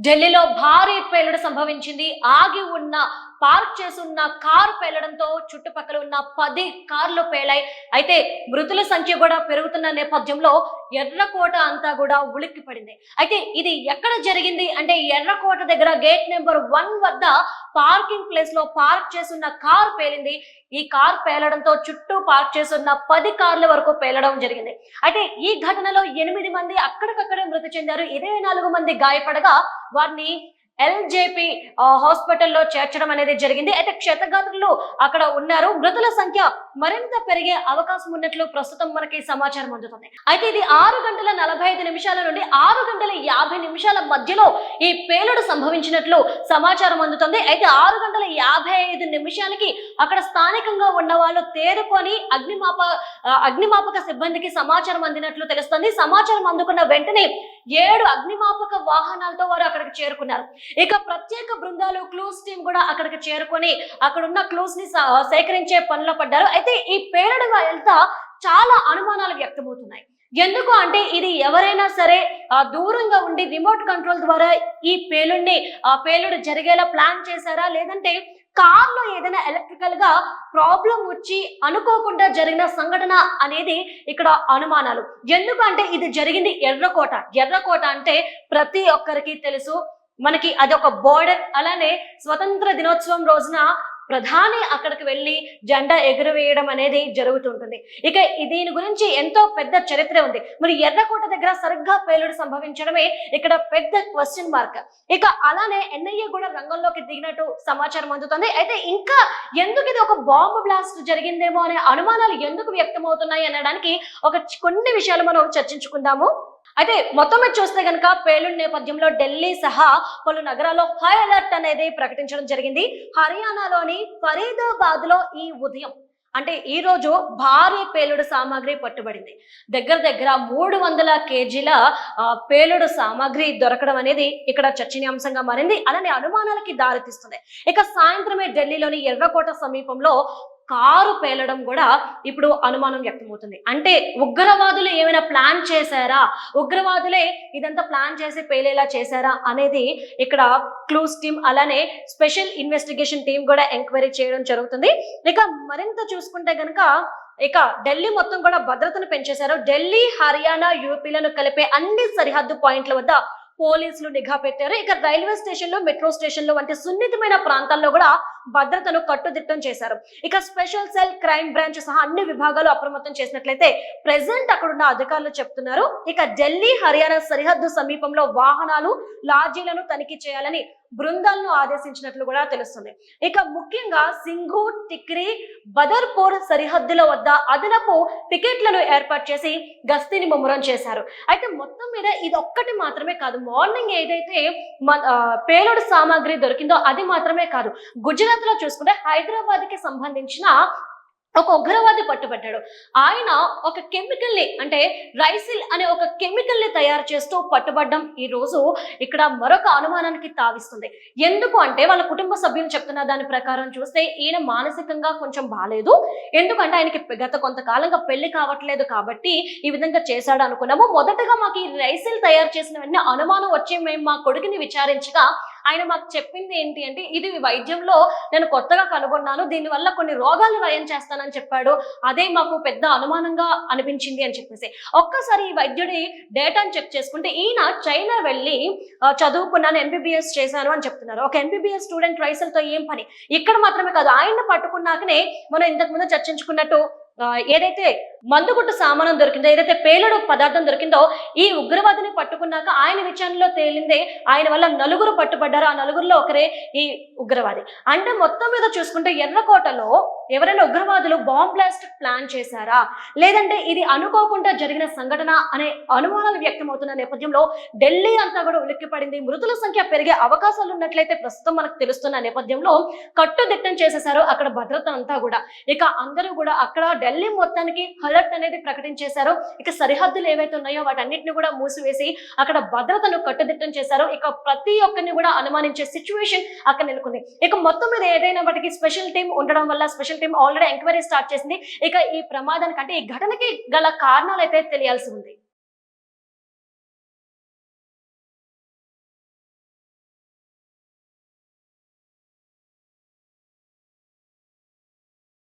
ఢిల్లీలో భారీ పేలుడు సంభవించింది. ఆగి ఉన్న పార్క్ చేసున్న కారు పేలడంతో చుట్టుపక్కల ఉన్న పది కార్లు పేలాయి. అయితే మృతుల సంఖ్య కూడా పెరుగుతున్న నేపథ్యంలో ఎర్రకోట అంతా కూడా ఉలిక్కి పడింది. అయితే ఇది ఎక్కడ జరిగింది అంటే ఎర్రకోట దగ్గర గేట్ నెంబర్ వన్ వద్ద పార్కింగ్ ప్లేస్లో పార్క్ చేసున్న కార్ పేలింది. ఈ కార్ పేలడంతో చుట్టూ పార్క్ చేసున్న పది కార్ల వరకు పేలడం జరిగింది. అయితే ఈ ఘటనలో ఎనిమిది మంది అక్కడికక్కడే మృతి చెందారు. ఇరవై నాలుగు మంది గాయపడగా వారిని ఎల్జేపీ హాస్పిటల్లో చేర్చడం అనేది జరిగింది. అయితే క్షతగాత్రులు అక్కడ ఉన్నారు. మృతుల సంఖ్య మరింత పెరిగే అవకాశం ఉన్నట్లు ప్రస్తుతం మనకి సమాచారం అందుతుంది. అయితే ఇది ఆరు గంటల నలభై ఐదు నిమిషాల నుండి ఆరు గంటల యాభై నిమిషాల మధ్యలో ఈ పేలుడు సంభవించినట్లు సమాచారం అందుతుంది. అయితే ఆరు గంటల యాభై ఐదు నిమిషాలకి అక్కడ స్థానికంగా ఉన్న వాళ్ళు తేరుకొని అగ్నిమాప అగ్నిమాపక సిబ్బందికి సమాచారం అందినట్లు తెలుస్తుంది. సమాచారం అందుకున్న వెంటనే ఏడు అగ్నిమాపక వాహనాలతో వారు అక్కడికి చేరుకున్నారు. ఇక ప్రత్యేక బృందాలు క్లూస్ టీం కూడా అక్కడికి చేరుకొని అక్కడున్న క్లూస్ని సేకరించే పనిలో పడ్డారు. అయితే ఈ పేలుడు వెళ్తా చాలా అనుమానాలు వ్యక్తమవుతున్నాయి. ఎందుకు అంటే ఇది ఎవరైనా సరే ఆ, దూరంగా ఉండి రిమోట్ కంట్రోల్ ద్వారా ఈ పేలుడిని ఆ పేలుడు జరిగేలా ప్లాన్ చేశారా? లేదంటే కార్లో ఏదైనా ఎలక్ట్రికల్గా ప్రాబ్లం వచ్చి అనుకోకుండా జరిగిన సంఘటన అనేది ఇక్కడ అనుమానాలు. ఎందుకంటే ఇది జరిగింది ఎర్రకోట. ఎర్రకోట అంటే ప్రతి ఒక్కరికి తెలుసు. మనకి అది ఒక బోర్డర్. అలానే స్వతంత్ర దినోత్సవం రోజున ప్రధాని అక్కడికి వెళ్ళి జెండా ఎగురవేయడం అనేది జరుగుతుంటుంది. ఇక దీని గురించి ఎంతో పెద్ద చరిత్ర ఉంది. మరి ఎర్రకోట దగ్గర సరిగ్గా పేలుడు సంభవించడమే ఇక్కడ పెద్ద క్వశ్చన్ మార్క్ ఇక అలానే ఎన్ఐఏ కూడా రంగంలోకి దిగినట్టు సమాచారం అందుతుంది. అయితే ఇంకా ఎందుకు ఇది ఒక బాంబు బ్లాస్ట్ జరిగిందేమో అనే అనుమానాలు ఎందుకు వ్యక్తమవుతున్నాయి అనడానికి ఒక కొన్ని విషయాలు మనం చర్చించుకుందాము. అయితే మొత్తం మీద చూస్తే కనుక పేలుడు నేపథ్యంలో ఢిల్లీ సహా పలు నగరాల్లో హై అలర్ట్ అనేది ప్రకటించడం జరిగింది. హర్యానాలోని ఫరీదాబాద్లో ఈ ఉదయం అంటే ఈ రోజు భారీ పేలుడు సామాగ్రి పట్టుబడింది. దగ్గర దగ్గర మూడు వందల కేజీల పేలుడు సామాగ్రి దొరకడం అనేది ఇక్కడ చర్చనీయాంశంగా మారింది. అలానే అనుమానాలకి దారితీస్తుంది. ఇక సాయంత్రమే ఢిల్లీలోని ఎర్రకోట సమీపంలో కారు పేలడం కూడా ఇప్పుడు అనుమానం వ్యక్తమవుతుంది. అంటే ఉగ్రవాదులు ఏమైనా ప్లాన్ చేశారా? ఉగ్రవాదులే ఇదంతా ప్లాన్ చేసి పేలేలా చేశారా అనేది ఇక్కడ క్లూస్ టీం అలానే స్పెషల్ ఇన్వెస్టిగేషన్ టీం కూడా ఎంక్వైరీ చేయడం జరుగుతుంది. ఇక మరింత చూసుకుంటే గనక ఇక ఢిల్లీ మొత్తం కూడా భద్రతను పెంచేశారు. ఢిల్లీ హర్యానా యూపీలను కలిపే అన్ని సరిహద్దు పాయింట్ల వద్ద పోలీసులు నిఘా పెట్టారు. ఇక రైల్వే స్టేషన్లు మెట్రో స్టేషన్లు వంటి సున్నితమైన ప్రాంతాల్లో కూడా భద్రతను కట్టుదిట్టం చేశారు. ఇక స్పెషల్ సెల్ క్రైమ్ బ్రాంచ్ సహా అన్ని విభాగాలు అప్రమత్తం చేసినట్లయితే ప్రెసెంట్ అక్కడున్న అధికారులు చెప్తున్నారు. ఇక ఢిల్లీ హర్యానా సరిహద్దు సమీపంలో వాహనాలు లాజీలను తనిఖీ చేయాలని బృందాలను ఆదేశించినట్లు కూడా తెలుస్తుంది. ఇక ముఖ్యంగా సింఘు టిక్రీ బదర్పూర్ సరిహద్దుల వద్ద అదనపు పికెట్లను ఏర్పాటు చేసి గస్తీని ముమ్మరం చేశారు. అయితే మొత్తం మీద ఇది ఒక్కటి మాత్రమే కాదు మార్నింగ్ ఏదైతే మన- పేలుడు సామాగ్రి దొరికిందో అది మాత్రమే కాదు గుజరాత్ లో చూసుకుంటే హైదరాబాద్కి సంబంధించిన ఒక ఉగ్రవాది పట్టుబడ్డాడు. ఆయన ఒక కెమికల్ని అంటే రైసిల్ అనే ఒక కెమికల్ని తయారు చేస్తూ పట్టుబడ్డం ఈ రోజు ఇక్కడ మరొక అనుమానానికి తావిస్తుంది. ఎందుకు అంటే వాళ్ళ కుటుంబ సభ్యులు చెప్తున్న దాని ప్రకారం చూస్తే ఈయన మానసికంగా కొంచెం బాగాలేదు ఎందుకంటే ఆయనకి గత కొంతకాలంగా పెళ్ళి కావట్లేదు కాబట్టి ఈ విధంగా చేశాడు అనుకున్నాము. మొదటగా మాకు ఈ రైసిల్ తయారు చేసిన వెంటనే అనుమానం వచ్చి మేము మా కొడుకుని విచారించగా ఆయన మాకు చెప్పింది ఏంటి అంటే ఇది వైద్యంలో నేను కొత్తగా కనుగొన్నాను దీనివల్ల కొన్ని రోగాలు నయం చేస్తానని చెప్పాడు. అదే మాకు పెద్ద అనుమానంగా అనిపించింది అని చెప్పేసి. ఒక్కసారి ఈ వైద్యుడి డేటాను చెక్ చేసుకుంటే ఈయన చైనా వెళ్ళి చదువుకున్నాను ఎంబీబీఎస్ చేశాను అని చెప్తున్నారు. ఒక ఎంబీబీఎస్ స్టూడెంట్ రైసల్తో ఏం పని? ఇక్కడ మాత్రమే కాదు ఆయన పట్టుకున్నాకనే మనం ఇంతకు ముందు చర్చించుకున్నట్టు ఏదైతే మందుగుట్టు సామానం దొరికిందో ఏదైతే పేలుడు పదార్థం దొరికిందో ఈ ఉగ్రవాదిని పట్టుకున్నాక ఆయన విచారణలో తేలిందే ఆయన వల్ల నలుగురు పట్టుబడ్డారు. ఆ నలుగురిలో ఒకరే ఈ ఉగ్రవాది. అంటే మొత్తం మీద చూసుకుంటే ఎర్రకోటలో ఎవరైనా ఉగ్రవాదులు బాంబ్ బ్లాస్ట్ ప్లాన్ చేశారా? లేదంటే ఇది అనుకోకుండా జరిగిన సంఘటన అనే అనుమానాలు వ్యక్తమవుతున్న నేపథ్యంలో ఢిల్లీ అంతా కూడా ఉలిక్కిపడింది. మృతుల సంఖ్య పెరిగే అవకాశాలు ఉన్నట్లయితే ప్రస్తుతం మనకు తెలుస్తున్న నేపథ్యంలో కట్టుదిట్టం చేసేశారు అక్కడ భద్రత అంతా కూడా. ఇక అందరూ కూడా అక్కడ ఢిల్లీ మొత్తానికి అలర్ట్ అనేది ప్రకటించేశారు. ఇక సరిహద్దులు ఏవైతే ఉన్నాయో వాటన్నిటిని కూడా మూసివేసి అక్కడ భద్రతను కట్టుదిట్టం చేశారు. ఇక ప్రతి ఒక్కరిని కూడా అనుమానించే సిచ్యువేషన్ అక్కడ నెలకొంది. ఇక మొత్తం మీద ఏదైనా వాటికి స్పెషల్ టీం ఉండడం వల్ల special team already enquiry start చేసింది. ఇక ఈ ప్రమాదానికి అంటే ఈ ఘటనకి గల కారణాలు అయితే తెలియాల్సి ఉంది.